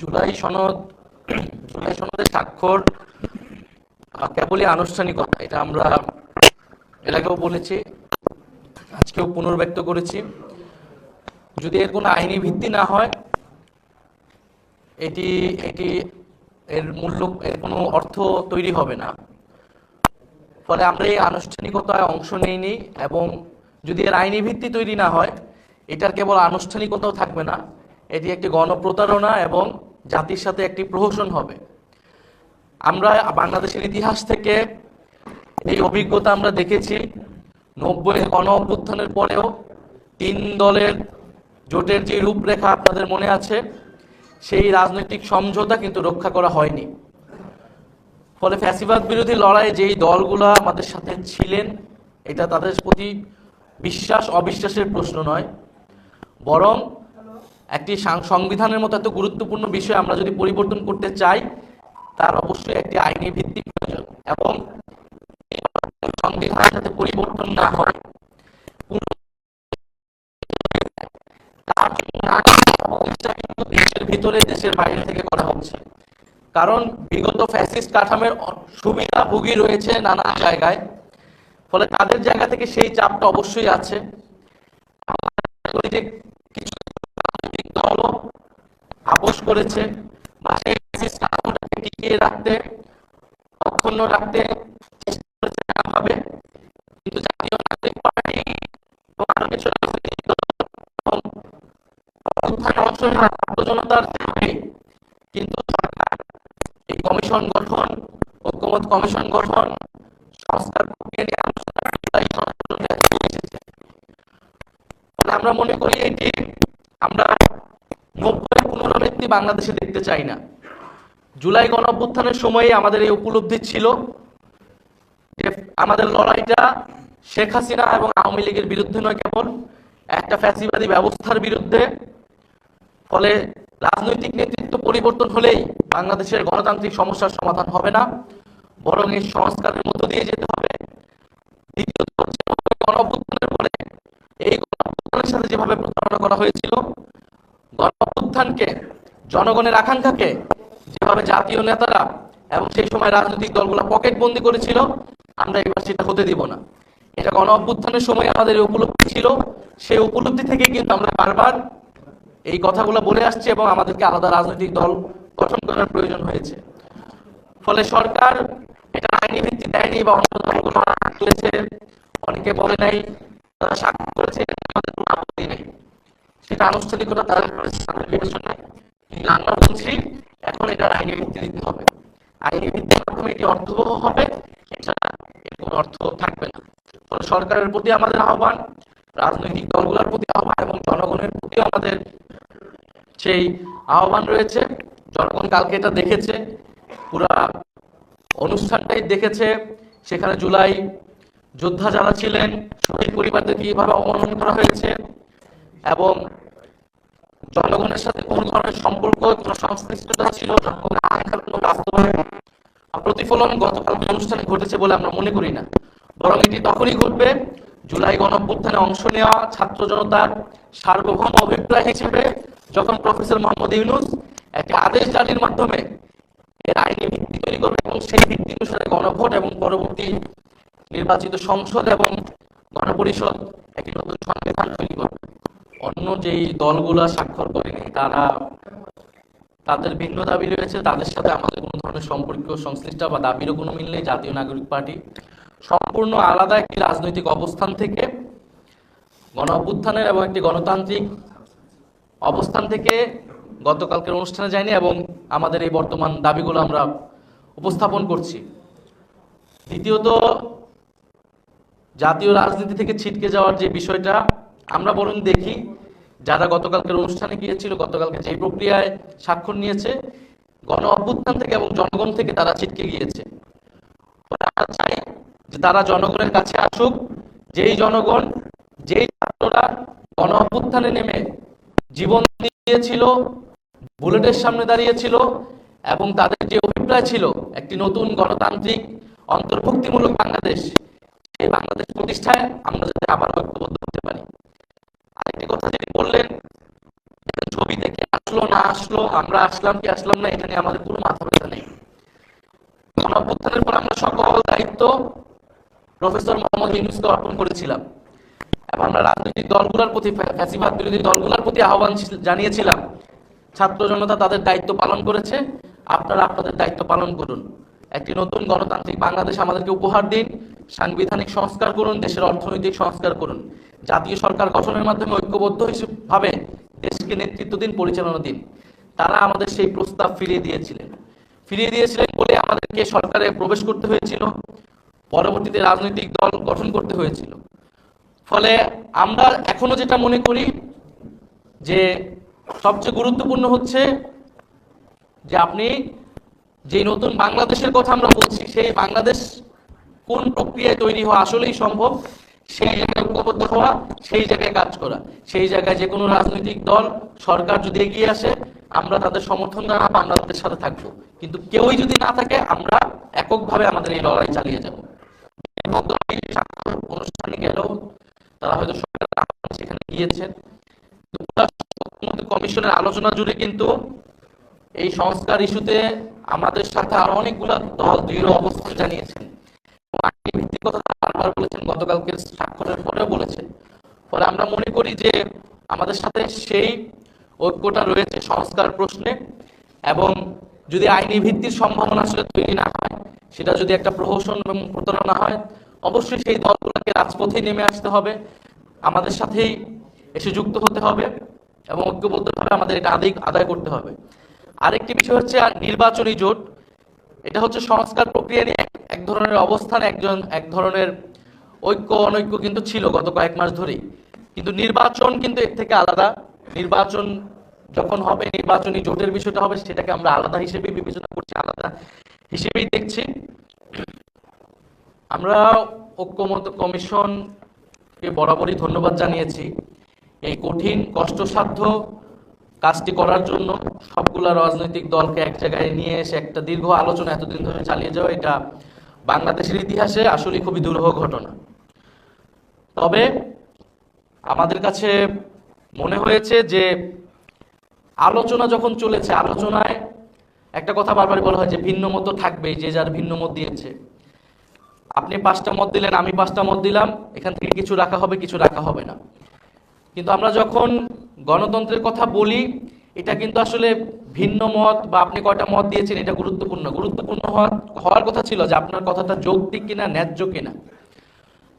জুলাই সনদ, জুলাই সনদের স্বাক্ষর কেবলই আনুষ্ঠানিকতা, এটা আমরা এর আগেও বলেছি, আজকেও পুনর্ব্যক্ত করেছি। যদি এর কোনো আইনি ভিত্তি না হয়, এটি এটি এর মূল্য, এর কোনো অর্থ তৈরি হবে না। ফলে আমরা এই আনুষ্ঠানিকতায় অংশ নেইনি এবং যদি এর আইনি ভিত্তি তৈরি না হয়, এটার কেবল আনুষ্ঠানিকতাও থাকবে না। এটি একটি গণপ্রতারণা এবং জাতির সাথে একটি প্রহসন হবে। আমরা বাংলাদেশের ইতিহাস থেকে এই অভিজ্ঞতা আমরা দেখেছি। নব্বই গণ অভ্যুত্থানের পরেও তিন দলের জোটের যে রূপরেখা আপনাদের মনে আছে, সেই রাজনৈতিক সমঝোতা কিন্তু রক্ষা করা হয়নি। ফলে ফ্যাসিবাদ বিরোধী লড়াইয়ে যেই দলগুলো আমাদের সাথে ছিলেন, এটা তাদের প্রতি বিশ্বাস, অবিশ্বাসের প্রশ্ন নয়। বরং একটি সংবিধানের মতো এত গুরুত্বপূর্ণ বিষয় আমরা যদি পরিবর্তন করতে চাই, তার অবশ্যই একটি আইনি ভিত্তি প্রয়োজন এবং সংবিধানের সাথে পরিবর্তন না হয়। দেশের ভিতরে, দেশের বাইরে থেকে করা হচ্ছে। কারণ বিগত ফ্যাসিস্ট কাঠামের অ- সুবিধাভোগী রয়েছে নানা জায়গায়। ফলে তাদের জায়গা থেকে সেই চাপটা অবশ্যই আছে কিছু রাজনৈতিক দলও আপোষ করেছে। টিকিয়ে রাখতে, অক্ষুণ্ণ রাখতে চেষ্টা করেছে কিন্তু জাতীয় নাগরিক পার্টি আরও কিছু সরকার, এই কমিশন গঠন, ঐক্যমত কমিশন গঠন, সংস্কার প্রক্রিয়া নিয়ে আলোচনা জুলাই সনদে এসেছে ফলে আমরা মনে করি এটি আমরা নব্বই পুনরাবৃত্তি বাংলাদেশে দেখতে চাই না। জুলাই গণ অভ্যুত্থানের সময়ে আমাদের এই উপলব্ধি ছিল যে আমাদের লড়াইটা শেখ হাসিনা এবং আওয়ামী লীগের বিরুদ্ধে নয় কেবল, একটা ফ্যাসিবাদী ব্যবস্থার বিরুদ্ধে। ফলে রাজনৈতিক নেতৃত্ব পরিবর্তন হলেই বাংলাদেশের গণতান্ত্রিক সমস্যার সমাধান হবে না। বরং এই সংস্কারের মধ্য দিয়ে যেতে হবে। দ্বিতীয়ত হচ্ছে নব্বই গণ অভ্যুত্থানের পরে এই গণ অভ্যুত্থানের সাথে যেভাবে প্রতারণা করা হয়েছিল গণ অভ্যুত্থানকে জনগণের আকাঙ্ক্ষাকে যেভাবে জাতীয় নেতারা এবং সেই সময় রাজনৈতিক দলগুলো পকেট বন্দি করেছিল, আমরা এবার সেটা হতে দিব না। এটা গণ অভ্যুত্থানের সময় আমাদের উপলব্ধি ছিল। সেই উপলব্ধি থেকে কিন্তু আমরা বারবার এই কথাগুলো বলে আসছি এবং আমাদেরকে আলাদা রাজনৈতিক দল গঠন করার প্রয়োজন হয়েছে। ফলে সরকার এটা আইনি ভিত্তি দেয়নি বা অন্য দলগুলো তুলেছে, অনেকে বলে নাই, তারা স্বাক্ষর করেছে আমাদের আপত্তি নেই। সেটা আনুষ্ঠানিকতা তাদের বিবেচনায়। আমরা বলছি এখন এটা আইনি ভিত্তি দিতে হবে। আইনি ভিত্তির মাধ্যমে এটি অর্থবহ হবে? এছাড়া এর কোনো অর্থ থাকবে না। ফলে সরকারের প্রতি আমাদের আহ্বান, রাজনৈতিক দলগুলোর প্রতি আহ্বান এবং জনগণের প্রতি আমাদের সেই আহ্বান রয়েছে। জনগণ কালকে এটা দেখেছে, পুরা অনুষ্ঠানটাই দেখেছে। সেখানে জুলাই যোদ্ধা যারা ছিলেন, শহীদ পরিবারদের কীভাবে অবমাননা করা হয়েছে এবং জনগণের সাথে কোন ধরনের সম্পর্ক সংশ্লিষ্টতা ছিল প্রতিফলন গতকাল অনুষ্ঠানে ঘটেছে বলে আমরা মনে করি না। বরং এটি তখনই ঘটবে, জুলাই গণঅভ্যুত্থানে অংশ নেওয়া ছাত্র জনতার সার্বভৌম অভিপ্রায় হিসেবে যখন প্রফেসর মোহাম্মদ ইউনুস একটি আদেশ জারির মাধ্যমে এর আইনি ভিত্তি তৈরি করবে এবং সেই ভিত্তি অনুসারে গণভোট এবং পরবর্তী নির্বাচিত সংসদ এবং গণপরিষদ একটি নতুন সংবিধান তৈরি করবে। অন্য যেই দলগুলো স্বাক্ষর করেনি, তারা তাদের ভিন্ন দাবি রয়েছে, তাদের সাথে আমাদের কোনো ধরনের সম্পর্ক সংশ্লিষ্ট বা দাবিরও কোনো মিল নেই, জাতীয় নাগরিক পার্টি। সম্পূর্ণ আলাদা একটি রাজনৈতিক অবস্থান থেকে, গণ অভ্যুত্থানের এবং একটি গণতান্ত্রিক অবস্থান থেকে গতকালকের অনুষ্ঠানে যায়নি এবং আমাদের এই বর্তমান দাবিগুলো আমরা উপস্থাপন করছি। দ্বিতীয়ত, জাতীয় রাজনীতি থেকে ছিটকে যাওয়ার যে বিষয়টা, আমরা বরং দেখি যারা গতকালকের অনুষ্ঠানে গিয়েছিল, গতকালকে যে প্রক্রিয়ায় স্বাক্ষর নিয়েছে, গণ অভ্যুত্থান থেকে এবং জনগণ থেকে তারা ছিটকে গিয়েছে। আমরা চাই যে তারা জনগণের কাছে আসুক, যেই জনগণ, যেই ছাত্ররা গণ অভ্যুত্থানে নেমে জীবন দিয়েছিল, বুলেটের সামনে দাঁড়িয়েছিল এবং তাদের যে অভিপ্রায় ছিল, একটি নতুন গণতান্ত্রিক অন্তর্ভুক্তিমূলক বাংলাদেশ, সেই বাংলাদেশ প্রতিষ্ঠায় আমরা যাতে আবার ঐক্যবদ্ধ হতে পারি। আরেকটি কথা যেটি বললেন ছবি দেখে আসলো না আসলো, আমরা আসলাম কি আসলাম না, এটা নিয়ে আমাদের কোনো মাথা ব্যথা নেই। গণঅভ্যুত্থানের পর আমরা সকল দায়িত্ব প্রফেসর মোহাম্মদ ইউনুসকে অর্পণ করেছিলাম। এবং আমরা রাজনৈতিক দলগুলোর প্রতি, ফ্যাসিবাদ বিরোধী দলগুলোর প্রতি আহ্বান জানিয়েছিলাম, ছাত্র জনতা তাদের দায়িত্ব পালন করেছে, আপনারা আপনাদের দায়িত্ব পালন করুন। একটি নতুন গণতান্ত্রিক বাংলাদেশ আমাদেরকে উপহার দিন, সাংবিধানিক সংস্কার করুন, দেশের অর্থনৈতিক সংস্কার করুন। জাতীয় সরকার গঠনের মাধ্যমে ঐক্যবদ্ধ হিসেবে দেশকে নেতৃত্ব দিন, পরিচালনা দিন। তারা আমাদের সেই প্রস্তাব ফিরিয়ে দিয়েছিলেন। ফিরিয়ে দিয়েছিলেন বলে আমাদেরকে সরকারে প্রবেশ করতে হয়েছিল, পরবর্তীতে রাজনৈতিক দল গঠন করতে হয়েছিল। ফলে আমরা এখনও যেটা মনে করি, যে সবচেয়ে গুরুত্বপূর্ণ হচ্ছে যে আপনি যে নতুন বাংলাদেশের কথা আমরা বলছি, সেই বাংলাদেশ কোন প্রক্রিয়ায় তৈরি হওয়া আসলেই সম্ভব সেই জায়গায় ঐক্যবদ্ধ হওয়া, সেই জায়গায় কাজ করা। সেই জায়গায় যে কোনো রাজনৈতিক দল, সরকার যদি এগিয়ে আসে, আমরা তাদের সমর্থন জানাব, আমরা তাদের সাথে থাকব। কিন্তু কেউই যদি না থাকে, আমরা এককভাবে আমাদের এই লড়াই চালিয়ে যাব। অনুষ্ঠানে গেলেও তারা হয়তো আহ্বানে সেখানে গিয়েছেন। কমিশনের আলোচনা জুড়ে কিন্তু এই সংস্কার ইস্যুতে আমাদের সাথে আরও অনেকগুলা দল দৃঢ় অবস্থান জানিয়েছেন। আইনি ভিত্তিক কথা তারা বারবার বলেছেন, গতকালকে স্বাক্ষরের পরেও বলেছেন। ফলে আমরা মনে করি যে আমাদের সাথে সেই ঐক্যটা রয়েছে সংস্কার প্রশ্নে এবং যদি আইনি ভিত্তির সম্ভাবনা আসলে তৈরি না হয়, সেটা যদি একটা প্রহসন এবং প্রতারণা হয়, অবশ্যই সেই দলগুলোকে রাজপথে নেমে আসতে হবে, আমাদের সাথেই এসে যুক্ত হতে হবে এবং ঐক্যবদ্ধভাবে আমাদের এটা আদায় আদায় করতে হবে। আরেকটি বিষয় হচ্ছে নির্বাচনী জোট। এটা হচ্ছে সংস্কার প্রক্রিয়া নিয়ে এক- ধরনের অবস্থান একজন এক ধরনের ঐক্য, অনৈক্য কিন্তু ছিল গত কয়েক মাস ধরেই। কিন্তু নির্বাচন কিন্তু এর থেকে আলাদা। নির্বাচন যখন হবে, নির্বাচনী জোটের বিষয়টা হবে, সেটাকে আমরা আলাদা হিসেবে বিবেচনা করছি, আলাদা হিসেবেই দেখছি। আমরা ঐক্যমত কমিশনকে বরাবরই ধন্যবাদ জানিয়েছি। এই কঠিন, কষ্টসাধ্য কাজটি করার জন্য সবগুলা রাজনৈতিক দলকে এক জায়গায় নিয়ে এসে একটা দীর্ঘ আলোচনা এতদিন ধরে চালিয়ে যাওয়া, এটা বাংলাদেশের ইতিহাসে আসলে খুবই দুরূহ ঘটনা। তবে আমাদের কাছে মনে হয়েছে যে আলোচনা যখন চলেছে, আলোচনায় একটা কথা বারবার বলা হয় যে ভিন্ন মত থাকবে যে যার ভিন্ন মত দিয়েছে। আপনি পাঁচটা মত দিলেন, আমি পাঁচটা মত দিলাম, এখান থেকে কিছু রাখা হবে, কিছু রাখা হবে না। কিন্তু আমরা যখন গণতন্ত্রের কথা বলি এটা কিন্তু আসলে ভিন্ন মত বা আপনি কয়টা মত দিয়েছেন এটা গুরুত্বপূর্ণ। গুরুত্বপূর্ণ হওয়া- হওয়ার কথা ছিল যে আপনার কথাটা যৌক্তিক কিনা, ন্যায্য কিনা।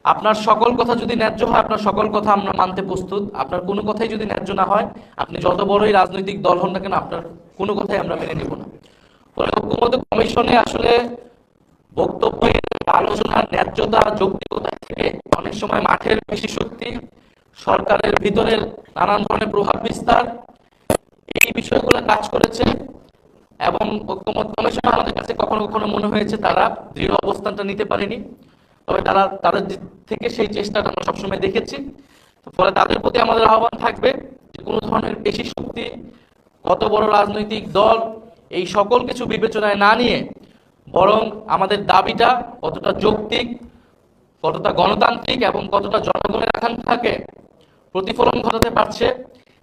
আপনার সকল কথা যদি ন্যায্য হয়, আপনার সকল কথা আমরা মানতে প্রস্তুত। আপনার কোনো কথাই যদি ন্যায্য না হয়, আপনি যত বড়ই রাজনৈতিক দল হন না কেন, আপনার কোনো কথাই আমরা মেনে নেব না। ফলে ঐক্যমত্য কমিশনে আসলে বক্তব্যের আলোচনার ন্যায্যতা, যৌক্তিকতা থেকে অনেক সময় মাঠের বেশি শক্তি, সরকারের ভিতরের নানান ধরনের প্রভাব বিস্তার এই বিষয়গুলো কাজ করেছে এবং ঐক্যমত কমিশন আমাদের কাছে কখনো কখনো মনে হয়েছে তারা দৃঢ় অবস্থানটা নিতে পারেনি। তবে তারা, তাদের থেকে সেই চেষ্টাটা আমরা সবসময় দেখেছি। ফলে তাদের প্রতি আমাদের আহ্বান থাকবে যে কোনো ধরনের পেশি শক্তি, কত বড় রাজনৈতিক দল, এই সকল কিছু বিবেচনায় না নিয়ে বরং আমাদের দাবিটা কতটা যৌক্তিক, কতটা গণতান্ত্রিক এবং কতটা জনগণের আকাঙ্ক্ষাকে প্রতিফলন ঘটাতে পারছে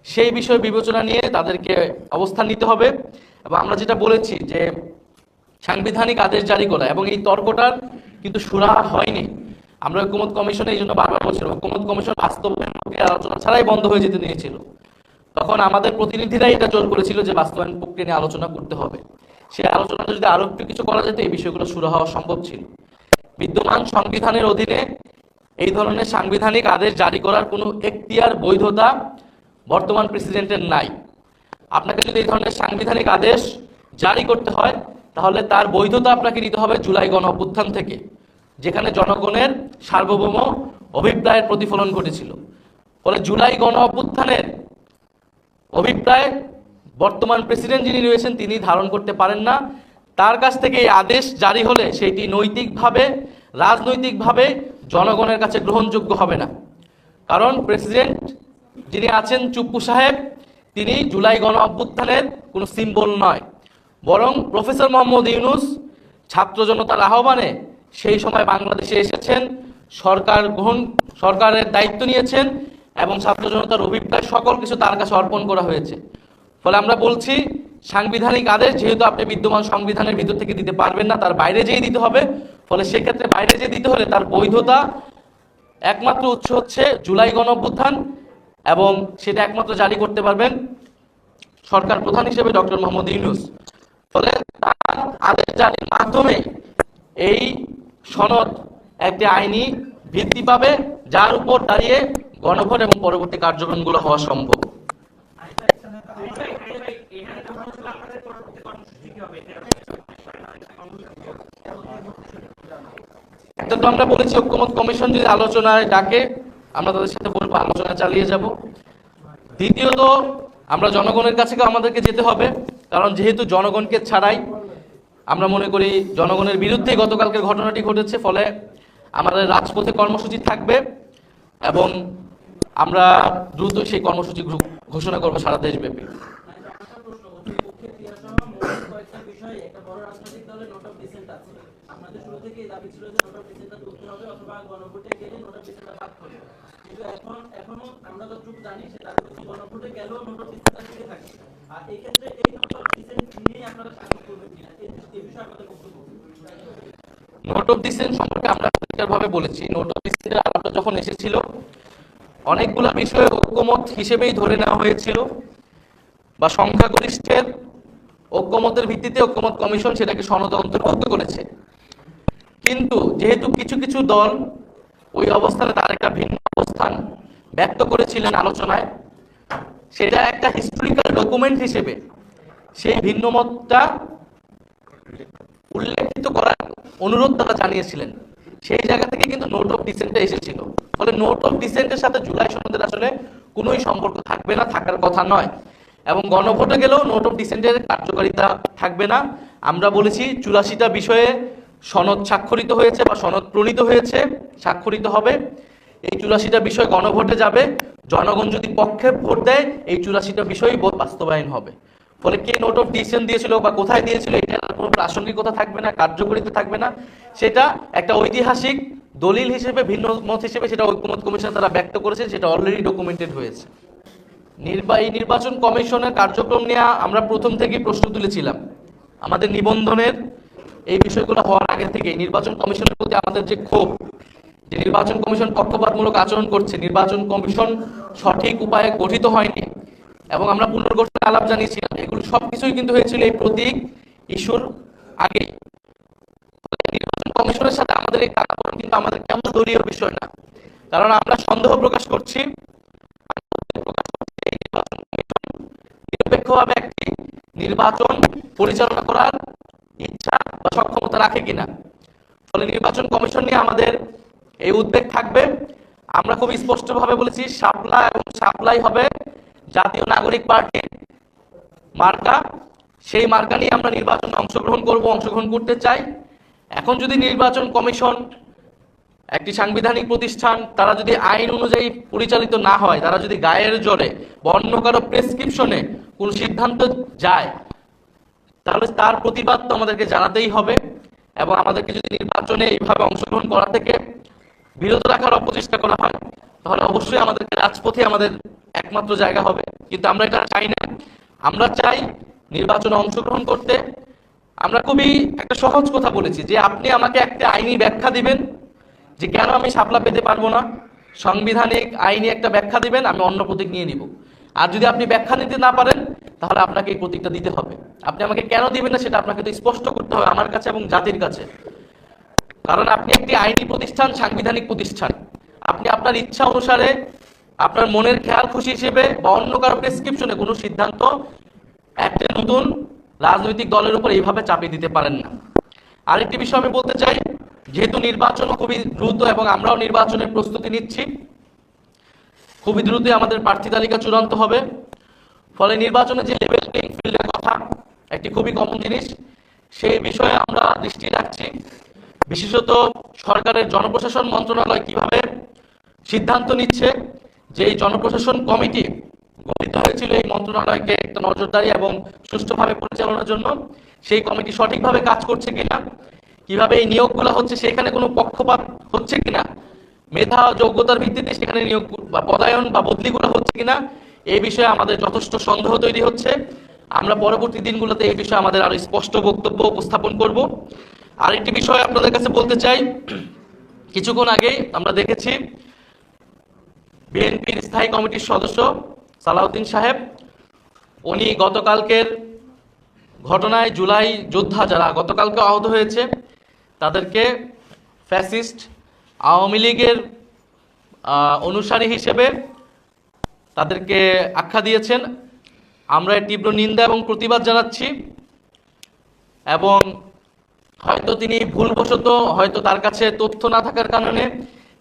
সেই বিষয়ে বিবেচনা নিয়ে তাদেরকে অবস্থান নিতে হবে। এবং আমরা যেটা বলেছি যে, সাংবিধানিক আদেশ জারি করা এবং এই তর্কটার কিন্তু সুরাহা হয়নি। আমরা ঐক্যমত কমিশনে এই জন্য বারবার বলছিলাম ঐক্যমত কমিশন বাস্তবায়ন প্রক্রিয়া আলোচনা ছাড়াই বন্ধ হয়ে যেতে নিয়েছিল। তখন আমাদের প্রতিনিধিরাই এটা জোর করেছিল যে বাস্তবায়ন প্রক্রিয়া নিয়ে আলোচনা করতে হবে। সেই আলোচনাটা যদি আরও একটু কিছু করা যেত, এই বিষয়গুলো শুরু হওয়া সম্ভব ছিল। বিদ্যমান সংবিধানের অধীনে এই ধরনের সাংবিধানিক আদেশ জারি করার কোনো এখতিয়ার, বৈধতা বর্তমান প্রেসিডেন্টের নাই। আপনাকে যদি এই ধরনের সাংবিধানিক আদেশ জারি করতে হয়, তাহলে তার বৈধতা আপনাকে নিতে হবে জুলাই গণ অভ্যুত্থান থেকে, যেখানে জনগণের সার্বভৌম অভিপ্রায়ের প্রতিফলন ঘটেছিল। ফলে জুলাই গণ অভ্যুত্থানের অভিপ্রায় বর্তমান প্রেসিডেন্ট যিনি রয়েছেন, তিনি ধারণ করতে পারেন না। তার কাছ থেকে এই আদেশ জারি হলে সেটি নৈতিকভাবে, রাজনৈতিকভাবে জনগণের কাছে গ্রহণযোগ্য হবে না। কারণ প্রেসিডেন্ট যিনি আছেন চুপ্পু সাহেব, তিনি জুলাই গণ অভ্যুত্থানের কোনো সিম্বল নয়। বরং প্রফেসর মোহাম্মদ ইউনুস ছাত্র জনতার আহ্বানে সেই সময় বাংলাদেশে এসেছেন, সরকার গ্রহণ, সরকারের দায়িত্ব নিয়েছেন এবং ছাত্র জনতার অভিপ্রায় সকল কিছু তার কাছে অর্পণ করা হয়েছে। ফলে আমরা বলছি, সাংবিধানিক আদেশ যেহেতু আপনি বিদ্যমান সংবিধানের ভিতর থেকে দিতে পারবেন না, তার বাইরে যেয়ে দিতে হবে, ফলে সেক্ষেত্রে বাইরে যেয়ে দিতে হলে তার বৈধতা একমাত্র উৎস হচ্ছে জুলাই গণ অভ্যুত্থান। এবং সেটা একমাত্র জারি করতে পারবেন সরকার প্রধান হিসেবে ডক্টর মোহাম্মদ ইউনুস। ফলে তার আদেশ জারির মাধ্যমে এই সনদ একটি আইনি ভিত্তি পাবে, যার উপর দাঁড়িয়ে গণভোট এবং পরবর্তী কার্যক্রমগুলো হওয়া সম্ভব। তো আমরা বলেছি, ঐক্যমত কমিশন যদি আলোচনায় ডাকে আমরা তাদের সাথে বলব, আলোচনা চালিয়ে যাব। দ্বিতীয়ত, আমরা জনগণের কাছে আমাদেরকে যেতে হবে, কারণ যেহেতু জনগণকে ছাড়াই, আমরা মনে করি জনগণের বিরুদ্ধে গতকালকের ঘটনাটি ঘটেছে, ফলে আমাদের রাজপথে কর্মসূচি থাকবে এবং আমরা দ্রুত সেই কর্মসূচি ঘোষণা করব সারা দেশব্যাপী একটা প্রশ্ন অতিপক্ষের ক্রিয়াসহ মৌলিক কয়েকটা বিষয়ে একটা বড় রাজনৈতিক দলের নোট অফ ডিসেন্ট আছে আমাদের শুরু থেকেই দাবি ছিল যে নোট অফ ডিসেন্টটা তুলতে হবে অথবা গণভোটে গেলে করবে। কিন্তু এখন, এখনও আমরা যতটুকু জানি করছি গণভোটে গেলেও থেকে থাকে। আর এই ক্ষেত্রে এই ডিসেন্ট আপনারা করবেন কিনা এই বিষয়ে আমাদের বক্তব্য। নোট অফ ডিসেন্ট সম্পর্কে আমরা পরিষ্কারভাবে বলেছি। নোট অফ ডিসেন্টের আলাপটা যখন এসেছিল, অনেকগুলো বিষয়ে ঐক্যমত হিসেবেই ধরে নেওয়া হয়েছিল বা সংখ্যাগরিষ্ঠের ঐক্যমতের ভিত্তিতে ঐক্যমত কমিশন সেটাকে সনদ অন্তর্ভুক্ত করেছে। কিন্তু যেহেতু কিছু কিছু দল ওই অবস্থানে তার একটা ভিন্ন অবস্থান ব্যক্ত করেছিলেন আলোচনায়, সেটা একটা হিস্টোরিক্যাল ডকুমেন্ট হিসেবে সেই ভিন্ন মতটা উল্লেখিত করার অনুরোধ তারা জানিয়েছিলেন। সেই জায়গা থেকে কিন্তু নোট অফ ডিসেন্টটা এসেছিল। ফলে নোট অফ ডিসেন্টের সাথে জুলাই সনদের আসলে কোনোই সম্পর্ক থাকবে না, থাকার কথা নয়। এবং গণভোটে গেলেও নোট অফ ডিসেন্টের কার্যকারিতা থাকবে না। আমরা বলেছি চুরাশিটা বিষয়ে সনদ স্বাক্ষরিত হয়েছে বা সনদ প্রণীত হয়েছে, স্বাক্ষরিত হবে। এই চুরাশিটা বিষয় গণভোটে যাবে। জনগণ যদি পক্ষে ভোট দেয়, এই চুরাশিটা বিষয়ই ব- বাস্তবায়ন হবে। ফলে কে নোট অফ ডিসিশন দিয়েছিল বা কোথায় দিয়েছিল, এটা কোনো প্রাসঙ্গিকতা থাকবে না, কার্যকরিতা থাকবে না। সেটা একটা ঐতিহাসিক দলিল হিসেবে, ভিন্ন মত হিসেবে সেটা ঐক্যমত কমিশন তারা ব্যক্ত করেছে, সেটা অলরেডি ডকুমেন্টেড হয়েছে। নির্বাহী নির্বাচন কমিশনের কার্যক্রম নিয়ে আমরা প্রথম থেকেই প্রশ্ন তুলেছিলাম। আমাদের নিবন্ধনের এই বিষয়গুলো হওয়ার আগে থেকে নির্বাচন কমিশনের প্রতি আমাদের যে ক্ষোভ, যে নির্বাচন কমিশন পক্ষপাতমূলক আচরণ করছে, নির্বাচন কমিশন সঠিক উপায়ে গঠিত হয়নি এবং আমরা পুনর্গঠনের আলাপ জানিয়েছিলাম, এগুলো সব কিছুই কিন্তু হয়েছিল এই প্রতীক ইস্যুর আগে নির্বাচন কমিশনের সাথে আমাদের এই টানাপোড়েন কিন্তু আমাদের কেমন দলীয় বিষয় না। কারণ আমরা সন্দেহ প্রকাশ করছি নিরপেক্ষভাবে একটি নির্বাচন পরিচালনা করার রাখে কিনা। ফলে নির্বাচন কমিশন নিয়ে আমাদের এই উদ্বেগ থাকবে। আমরা খুব স্পষ্টভাবে বলেছি সাপলা এবং সাপ্লাই হবে জাতীয় নাগরিক পার্টি মার্কা। সেই মার্কা নিয়ে আমরা নির্বাচনে অংশগ্রহণ করব, অংশগ্রহণ করতে চাই। এখন যদি নির্বাচন কমিশন একটি সাংবিধানিক প্রতিষ্ঠান, তারা যদি আইন অনুযায়ী পরিচালিত না হয়, তারা যদি গায়ের জোরে বা অন্য কারও প্রেসক্রিপশনে কোন সিদ্ধান্ত যায়, তাহলে তার প্রতিবাদ তো আমাদেরকে জানাতেই হবে। এবং আমাদেরকে যদি নির্বাচনে এইভাবে অংশগ্রহণ করা থেকে বিরত রাখার অপচেষ্টা করা হয়, তাহলে অবশ্যই আমাদেরকে রাজপথে আমাদের একমাত্র জায়গা হবে। কিন্তু আমরা এটা চাই না। আমরা চাই নির্বাচনে অংশগ্রহণ করতে। আমরা খুবই একটা সহজ কথা বলেছি যে আপনি আমাকে একটা আইনি ব্যাখ্যা দিবেন যে কেন আমি সাপলা পেতে পারব না? সাংবিধানিক আইনি একটা ব্যাখ্যা দিবেন, আমি অন্য প্রতীক নিয়ে নিব। আর যদি আপনি ব্যাখ্যা নিতে না পারেন, তাহলে আপনাকে এই প্রতীকটা দিতে হবে। আপনি আমাকে কেন দিবেন না সেটা আপনাকে তো স্পষ্ট করতে হবে আমার কাছে এবং জাতির কাছে। কারণ আপনি একটি আইনি প্রতিষ্ঠান, সাংবিধানিক প্রতিষ্ঠান। আপনি আপনার ইচ্ছা অনুসারে আপনার মনের খেয়াল খুশি হিসেবে বা অন্য কারও প্রেসক্রিপশনে কোনো সিদ্ধান্ত একটা নতুন রাজনৈতিক দলের উপর এইভাবে চাপিয়ে দিতে পারেন না। আরেকটি বিষয় আমি বলতে চাই, যেহেতু নির্বাচন খুবই দ্রুত এবং আমরাও নির্বাচনের প্রস্তুতি নিচ্ছি খুবই দ্রুতই আমাদের প্রার্থী তালিকা চূড়ান্ত হবে। ফলে নির্বাচনে যে লেভেল প্লেইং ফিল্ডের কথা, একটি খুবই কমন জিনিস, সেই বিষয়ে আমরা দৃষ্টি রাখছি। বিশেষত সরকারের জনপ্রশাসন মন্ত্রণালয় কীভাবে সিদ্ধান্ত নিচ্ছে, যে এই জনপ্রশাসন কমিটি গঠিত হয়েছিল এই মন্ত্রণালয়কে একটা নজরদারি এবং সুষ্ঠুভাবে পরিচালনার জন্য, সেই কমিটি সঠিকভাবে কাজ করছে কিনা, কীভাবে এই নিয়োগগুলো হচ্ছে, সেখানে কোনো পক্ষপাত হচ্ছে কিনা মেধা যোগ্যতার ভিত্তিতে সেখানে নিয়োগ বা পদায়ন বা বদলিগুলো হচ্ছে কিনা এই বিষয়ে আমাদের যথেষ্ট সন্দেহ তৈরি হচ্ছে। আমরা পরবর্তী দিনগুলোতে এই বিষয়ে আমাদের আরও স্পষ্ট বক্তব্য উপস্থাপন করব। আরেকটি বিষয় আপনাদের কাছে বলতে চাই। কিছুক্ষণ আগে আমরা দেখেছি বিএনপির স্থায়ী কমিটির সদস্য সালাউদ্দিন সাহেব। উনি গতকালকের ঘটনায় জুলাই যোদ্ধা যারা গতকালকে আহত হয়েছে, তাদেরকে ফ্যাসিস্ট আওয়ামী লীগের অনুসারী হিসেবে তাদেরকে আখ্যা দিয়েছেন। আমরা তীব্র নিন্দা এবং প্রতিবাদ জানাচ্ছি এবং হয়তো তিনি ভুলবশত হয়তো তার কাছে তথ্য না থাকার কারণে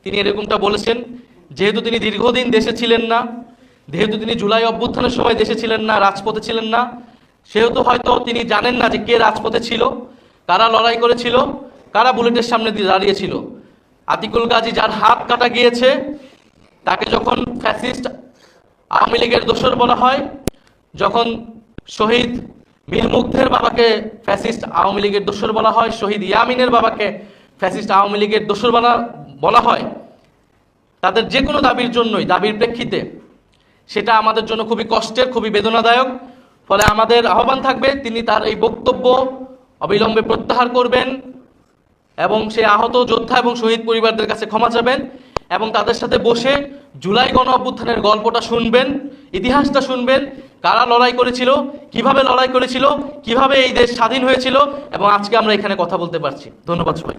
তিনি এরকমটা বলেছেন। যেহেতু তিনি দীর্ঘদিন দেশে ছিলেন না, যেহেতু তিনি জুলাই অভ্যুত্থানের সময় দেশে ছিলেন না, রাজপথে ছিলেন না, সেহেতু হয়তো তিনি জানেন না যে কে রাজপথে ছিল, কারা লড়াই করেছিল, কারা বুলেটের সামনে দাঁড়িয়েছিল। আতিকুল গাজী যার হাত কাটা গিয়েছে, তাকে যখন ফ্যাসিস্ট আওয়ামী লীগের দোসর বলা হয়, যখন শহীদ মীর মুগ্ধের বাবাকে ফ্যাসিস্ট আওয়ামী লীগের দোসর বলা হয়, শহীদ ইয়ামিনের বাবাকে ফ্যাসিস্ট আওয়ামী লীগের দোসর বলা বলা হয়, তাদের যে কোনো দাবির জন্যই, দাবির প্রেক্ষিতে, সেটা আমাদের জন্য খুবই কষ্টের, খুবই বেদনাদায়ক। ফলে আমাদের আহ্বান থাকবে, তিনি তার এই বক্তব্য অবিলম্বে প্রত্যাহার করবেন। এবং সে আহত যোদ্ধা এবং শহীদ পরিবারদের কাছে ক্ষমা চাবেন এবং তাদের সাথে বসে জুলাই গণ অভ্যুত্থানের গল্পটা শুনবেন, ইতিহাসটা শুনবেন, কারা লড়াই করেছিল, কীভাবে লড়াই করেছিল, কীভাবে এই দেশ স্বাধীন হয়েছিল এবং আজকে আমরা এখানে কথা বলতে পারছি। ধন্যবাদ সবাই